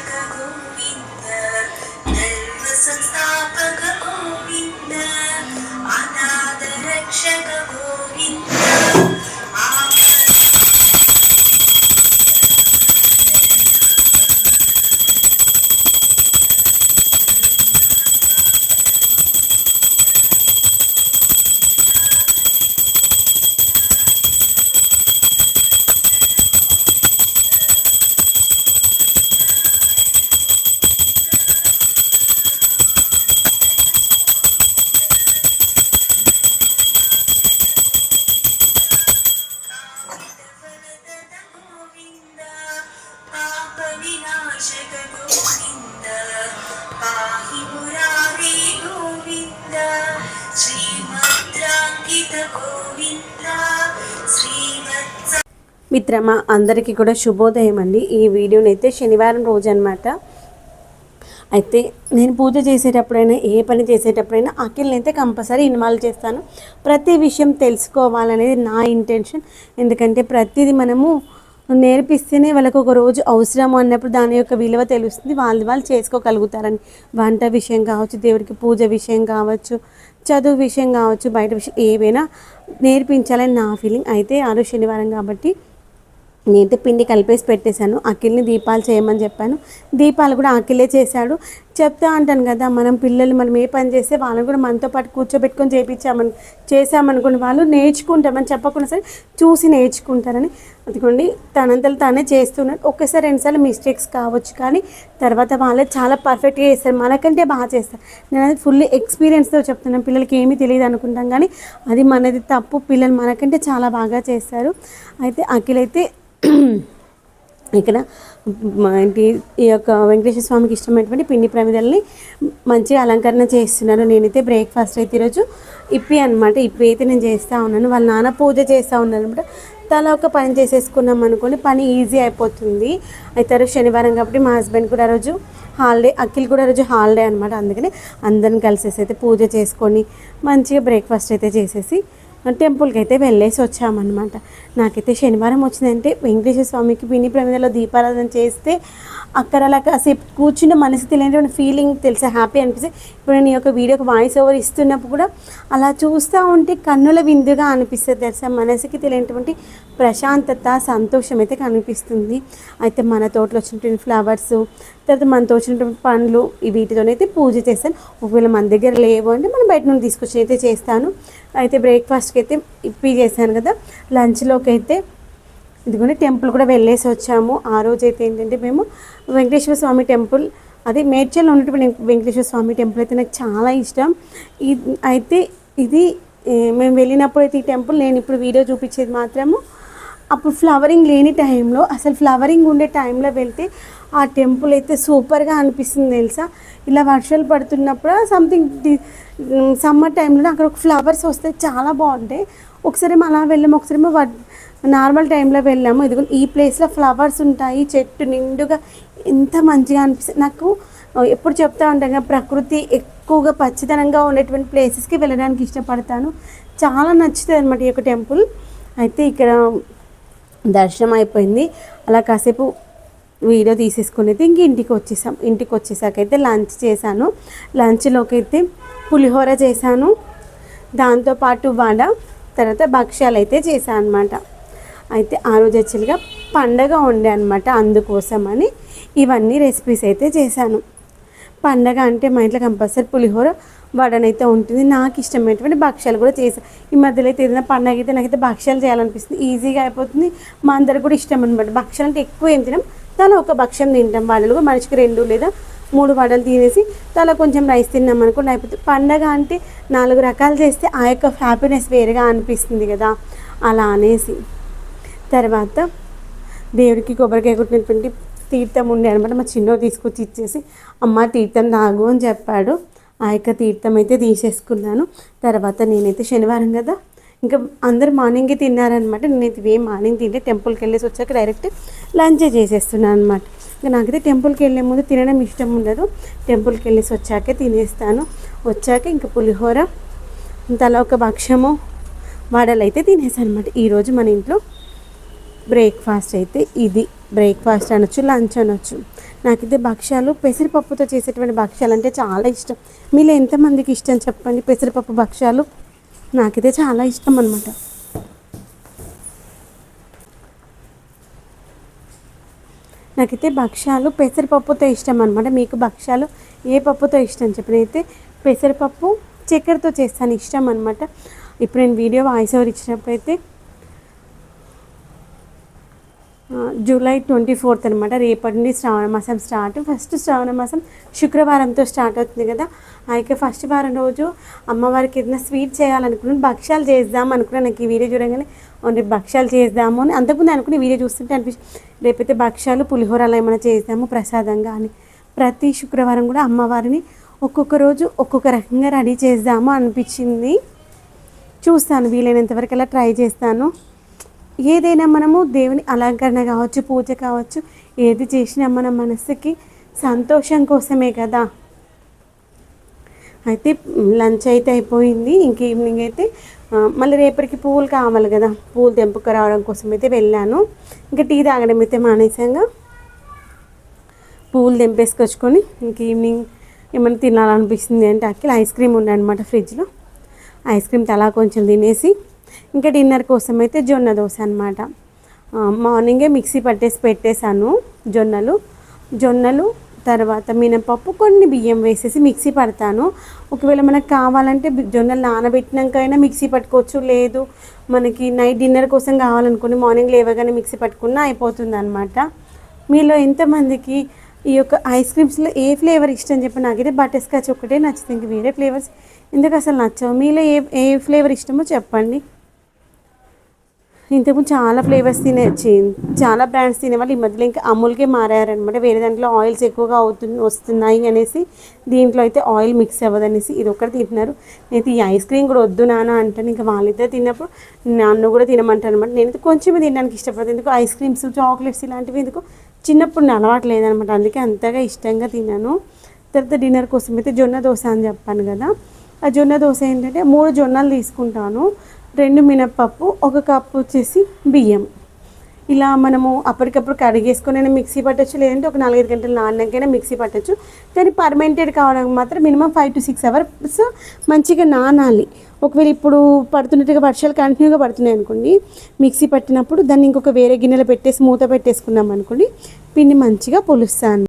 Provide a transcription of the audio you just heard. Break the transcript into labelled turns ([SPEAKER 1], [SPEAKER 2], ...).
[SPEAKER 1] गोविन्द धर्म संस्थापक गोविन्द अनाथ रक्षक
[SPEAKER 2] మిత్రమా అందరికీ కూడా శుభోదయం అండి. ఈ వీడియోని అయితే శనివారం రోజు అనమాట అయితే నేను పూజ చేసేటప్పుడైనా ఏ పని చేసేటప్పుడైనా అఖిల్ని అయితే కంపల్సరీ ఇన్వాల్వ్ చేస్తాను. ప్రతి విషయం తెలుసుకోవాలనేది నా ఇంటెన్షన్. ఎందుకంటే ప్రతిదీ మనము నేర్పిస్తేనే వాళ్ళకు ఒక రోజు అవసరం అన్నప్పుడు దాని యొక్క విలువ తెలుస్తుంది. వాళ్ళు వాళ్ళు చేసుకోగలుగుతారని. వంట విషయం కావచ్చు దేవుడికి పూజ విషయం కావచ్చు చదువు విషయం కావచ్చు బయట విషయం ఏవైనా నేర్పించాలని నా ఫీలింగ్. అయితే ఆరు శనివారం కాబట్టి నేనైతే పిండి కలిపేసి పెట్టేశాను. అఖిల్ని దీపాలు చేయమని చెప్పాను. దీపాలు కూడా అఖిలే చేశాడు. చెప్తా అంటాను కదా మనం పిల్లలు మనం ఏ పని చేస్తే వాళ్ళని కూడా మనతో పాటు కూర్చోబెట్టుకొని చేయించామని చేసామనుకోండి వాళ్ళు నేర్చుకుంటామని చెప్పకుండా సరే చూసి నేర్చుకుంటారని. అదిగోండి తనంతలు తానే చేస్తున్నాడు. ఒకసారి రెండుసార్లు మిస్టేక్స్ కావచ్చు కానీ తర్వాత వాళ్ళే చాలా పర్ఫెక్ట్గా చేస్తారు. మనకంటే బాగా చేస్తారు. నేను అది ఫుల్ ఎక్స్పీరియన్స్తో చెప్తున్నాను. పిల్లలకి ఏమీ తెలియదు అనుకుంటాం కానీ అది మనది తప్పు. పిల్లలు మనకంటే చాలా బాగా చేస్తారు. అయితే అఖిల్ అయితే ఇక్కడ మా ఇంటి ఈ యొక్క వెంకటేశ్వర స్వామికి ఇష్టమైనటువంటి పిండి ప్రమిదల్ని మంచిగా అలంకరణ చేస్తున్నాను నేనైతే బ్రేక్ఫాస్ట్ అయితే ఈరోజు ఇప్పి అనమాట ఇప్పి అయితే నేను చేస్తూ ఉన్నాను. వాళ్ళ నాన్న పూజ చేస్తూ ఉన్నాను అనమాట తల ఒక పని చేసేసుకున్నాం అనుకోండి పని ఈజీ అయిపోతుంది. అయితే రోజు శనివారం కాబట్టి మా హస్బెండ్ కూడా ఆ రోజు హాలిడే అఖిల్ కూడా రోజు హాలిడే అనమాట అందుకని అందరిని కలిసేసి అయితే పూజ చేసుకొని మంచిగా బ్రేక్ఫాస్ట్ అయితే చేసేసి టెంపుల్కి అయితే వెళ్ళేసి వచ్చామన్నమాట. నాకైతే శనివారం వచ్చిందంటే వెంకటేశ్వర స్వామికి పిన్ని ప్రమిదలో దీపారాధన చేస్తే అక్కడ అలా కాసేపు కూర్చున్న మనసు తెలియనటువంటి ఫీలింగ్ తెలిసే హ్యాపీ అనిపిస్తే ఇప్పుడు నేను ఒక వీడియోకి వాయిస్ ఓవర్ ఇస్తున్నప్పుడు కూడా అలా చూస్తూ ఉంటే కన్నుల విందుగా అనిపిస్తుంది తెలుసా మనసుకి తెలియనటువంటి ప్రశాంతత సంతోషం అయితే కనిపిస్తుంది. అయితే మన తోటలో వచ్చినటువంటి ఫ్లవర్స్ తర్వాత మనతో వచ్చినటువంటి పండ్లు ఈ వీటితోనైతే పూజ చేస్తాను. ఒకవేళ మన దగ్గర లేవు అంటే మనం బయట నుండి తీసుకొచ్చి అయితే చేస్తాను. అయితే బ్రేక్ఫాస్ట్కి అయితే ఇప్పి చేశాను కదా. లంచ్లోకి అయితే ఇదిగోని టెంపుల్ కూడా వెళ్ళేసి వచ్చాము. ఆ రోజు అయితే ఏంటంటే మేము వెంకటేశ్వర స్వామి టెంపుల్ అదే మేడ్చల్లో ఉన్నటువంటి వెంకటేశ్వర స్వామి టెంపుల్ అయితే నాకు చాలా ఇష్టం. ఇది అయితే ఇది మేము వెళ్ళినప్పుడు అయితే ఈ టెంపుల్ నేను ఇప్పుడు వీడియో చూపించేది మాత్రము అప్పుడు ఫ్లవరింగ్ లేని టైంలో అసలు ఫ్లవరింగ్ ఉండే టైంలో వెళ్తే ఆ టెంపుల్ అయితే సూపర్గా అనిపిస్తుంది తెలుసా? ఇలా వర్షాలు పడుతున్నప్పుడు సంథింగ్ సమ్మర్ టైంలో అక్కడ ఒక ఫ్లవర్స్ వస్తే చాలా బాగుంటాయి. ఒకసారి అలా వెళ్ళాము ఒకసారి నార్మల్ టైంలో వెళ్ళాము. ఇదిగో ఈ ప్లేస్లో ఫ్లవర్స్ ఉంటాయి చెట్టు నిండుగా ఎంత మంచిగా అనిపిస్తుంది. నాకు ఎప్పుడు చెప్తా ఉంటాను కదా, ప్రకృతి ఎక్కువగా పచ్చితనంగా ఉండేటువంటి ప్లేసెస్కి వెళ్ళడానికి ఇష్టపడతాను. చాలా నచ్చుతుంది అనమాట ఈ యొక్క టెంపుల్ అయితే ఇక్కడ దర్శనం అయిపోయింది అలా కాసేపు వీడియో తీసేసుకుని అయితే ఇంక ఇంటికి వచ్చేసాం. ఇంటికి వచ్చేసాకైతే అయితే లంచ్ చేశాను. లంచ్లోకి అయితే పులిహోర చేశాను. దాంతోపాటు వడ తర్వాత భక్ష్యాలు అయితే చేశాను అనమాట అయితే ఆ రోజు యాక్చువల్గా పండగ ఉండే అనమాట అందుకోసమని ఇవన్నీ రెసిపీస్ అయితే చేశాను. పండగ అంటే మా ఇంట్లో కంపల్సరీ పులిహోర వడనైతే ఉంటుంది. నాకు ఇష్టమైనటువంటి భక్ష్యాలు కూడా చేసాను ఈ మధ్యలో అయితే ఏదైనా పండగ అయితే నాకైతే భక్ష్యాలు చేయాలనిపిస్తుంది. ఈజీగా అయిపోతుంది. మా అందరికి కూడా ఇష్టం అనమాట భక్ష్యాలు అంటే ఎక్కువ ఏం తినం. తల ఒక భక్ష్యం తింటాం. వడలు మనిషికి రెండు లేదా మూడు వడలు తినేసి తల కొంచెం రైస్ తిన్నాం అనుకోండి అయిపోతుంది పండగ అంటే నాలుగు రకాలు చేస్తే ఆ యొక్క హ్యాపీనెస్ వేరుగా అనిపిస్తుంది కదా. అలా అనేసి. తర్వాత దేవుడికి కొబ్బరికాయ కొట్టినటువంటి తీర్థం ఉండే అనమాట మా చిన్నో తీసుకొచ్చి ఇచ్చేసి అమ్మ తీర్థం తాగు అని చెప్పాడు. ఆ యొక్క తీర్థం అయితే తీసేసుకున్నాను. తర్వాత నేనైతే శనివారం కదా ఇంకా అందరు మార్నింగే తిన్నారనమాట నేనైతే వే మార్నింగ్ తింటే టెంపుల్కి వెళ్ళేసి వచ్చాక డైరెక్ట్ లంచే చేసేస్తున్నాను అనమాట ఇంకా నాకైతే టెంపుల్కి వెళ్ళే ముందు తినడం ఇష్టం ఉండదు. టెంపుల్కి వెళ్ళేసి వచ్చాకే తినేస్తాను. వచ్చాక ఇంకా పులిహోర తల ఒక భక్ష్యము వడలు అయితే తినేసాను అనమాట ఈరోజు మన ఇంట్లో బ్రేక్ఫాస్ట్ అయితే ఇది. బ్రేక్ఫాస్ట్ అనొచ్చు లంచ్ అనొచ్చు. నాకైతే భక్ష్యాలు పెసరపప్పుతో చేసేటువంటి భక్ష్యాలు అంటే చాలా ఇష్టం. మీలో ఎంతమందికి ఇష్టం చెప్పండి? పెసరపప్పు భక్ష్యాలు? నాకైతే చాలా ఇష్టం అనమాట నాకైతే భక్ష్యాలు పెసరపప్పుతో ఇష్టం అనమాట మీకు భక్ష్యాలు ఏ పప్పుతో ఇష్టం చెప్పినైతే పెసరపప్పు చక్కెరతో చేస్తాను ఇష్టం అనమాట ఇప్పుడు నేను వీడియో వాయిస్ ఓవర్ ఇచ్చినప్పుడు అయితే ఆ, జూలై ట్వంటీ ఫోర్త్ అనమాట రేపటి నుండి శ్రావణ మాసం స్టార్ట్. ఫస్ట్ శ్రావణ మాసం శుక్రవారంతో స్టార్ట్ అవుతుంది కదా. అయితే ఫస్ట్ వారం రోజు అమ్మవారికి ఏదైనా స్వీట్ చేయాలనుకున్నాను భక్ష్యాలు చేద్దాం అనుకున్నాను. నాకు ఈ వీడియో చూడగానే రేపు భక్ష్యాలు చేద్దాము అని అంతకుముందు అనుకుని వీడియో చూస్తుంటే అనిపించింది రేపైతే భక్ష్యాలు పులిహోరాలు ఏమైనా చేద్దాము ప్రసాదంగా అని. ప్రతి శుక్రవారం కూడా అమ్మవారిని ఒక్కొక్క రోజు ఒక్కొక్క రకంగా రెడీ చేద్దాము అనిపించింది. చూస్తాను వీలైనంత వరకు అలా ట్రై చేస్తాను. ఏదైనా మనము దేవుని అలంకరణ కావచ్చు పూజ కావచ్చు ఏది చేసినా మన మనసుకి సంతోషం కోసమే కదా. అయితే లంచ్ అయితే అయిపోయింది ఇంక ఈవినింగ్ అయితే మళ్ళీ రేపటికి పువ్వులు కావాలి కదా. పువ్వులు తెంపుకు రావడం కోసం అయితే వెళ్ళాను. ఇంకా టీ తాగడం అయితే మానేసాగా పువ్వులు తెంపేసుకొచ్చుకొని ఇంక ఈవినింగ్ ఏమైనా తినాలనిపిస్తుంది అంటే అక్కడ ఐస్ క్రీమ్ ఉందన్నమాట ఫ్రిడ్జ్లో. ఐస్ క్రీమ్ తలా కొంచెం తినేసి ఇంకా డిన్నర్ కోసం అయితే జొన్న దోశ అనమాట మార్నింగే మిక్సీ పట్టేసి పెట్టేశాను జొన్నలు. జొన్నలు తర్వాత మినపప్పు కొన్ని బియ్యం వేసేసి మిక్సీ పడతాను. ఒకవేళ మనకు కావాలంటే జొన్నలు నానబెట్టినాక అయినా మిక్సీ పట్టుకోవచ్చు. లేదు మనకి నైట్ డిన్నర్ కోసం కావాలనుకుని మార్నింగ్ లేవగానే మిక్సీ పట్టుకున్నా అయిపోతుంది అనమాట మీలో ఎంతమందికి ఈ యొక్క ఐస్ క్రీమ్స్లో ఏ ఫ్లేవర్ ఇష్టం చెప్పి నాకైతే బటర్ స్కాచ్ ఒకటే నచ్చుతుంది ఇంక వేరే ఫ్లేవర్స్ ఎందుకు అసలు నచ్చవు. మీలో ఏ ఏ ఫ్లేవర్ ఇష్టమో చెప్పండి. ఇంతకుముందు చాలా ఫ్లేవర్స్ తినే చాలా బ్రాండ్స్ తినేవాళ్ళు. ఈ మధ్యలో ఇంకా అమూల్కే మారారనమాట వేరే దాంట్లో ఆయిల్స్ ఎక్కువగా అవుతు వస్తున్నాయి అనేసి దీంట్లో అయితే ఆయిల్ మిక్స్ అవ్వదనేసి ఇది ఒకటి తింటున్నారు. నేను ఈ ఐస్ క్రీమ్ కూడా వద్దు నాన్న అంటాను. ఇంకా వాళ్ళిద్దరు తిన్నప్పుడు నన్ను కూడా తినమంటాను అనమాట నేనైతే కొంచెమే తినడానికి ఇష్టపడతాను. ఎందుకు? ఐస్ క్రీమ్స్ చాక్లెట్స్ ఇలాంటివి ఎందుకు? చిన్నప్పుడు అలవాటు లేదనమాట అందుకే అంతగా ఇష్టంగా తిన్నాను తర్వాత డిన్నర్ కోసం అయితే జొన్న దోశ అని చెప్పాను కదా. ఆ జొన్న దోశ ఏంటంటే మూడు జొన్నలు తీసుకుంటాను. రెండు మినప్పప్పు ఒక కప్పు వచ్చేసి బియ్యం. ఇలా మనము అప్పటికప్పుడు కడిగేసుకొని మిక్సీ పట్టచ్చు లేదంటే ఒక నాలుగైదు గంటలు నానాకైనా మిక్సీ పట్టచ్చు. కానీ పర్మెంటెడ్ కావడానికి మాత్రం minimum five to six hours మంచిగా నానాలి. ఒకవేళ ఇప్పుడు పడుతున్నట్టుగా వర్షాలు కంటిన్యూగా పడుతున్నాయి అనుకోండి మిక్సీ పట్టినప్పుడు దాన్ని ఇంకొక వేరే గిన్నెలో పెట్టేసి మూత పెట్టేసుకున్నాం అనుకోండి పిండి మంచిగా పులుస్తాను.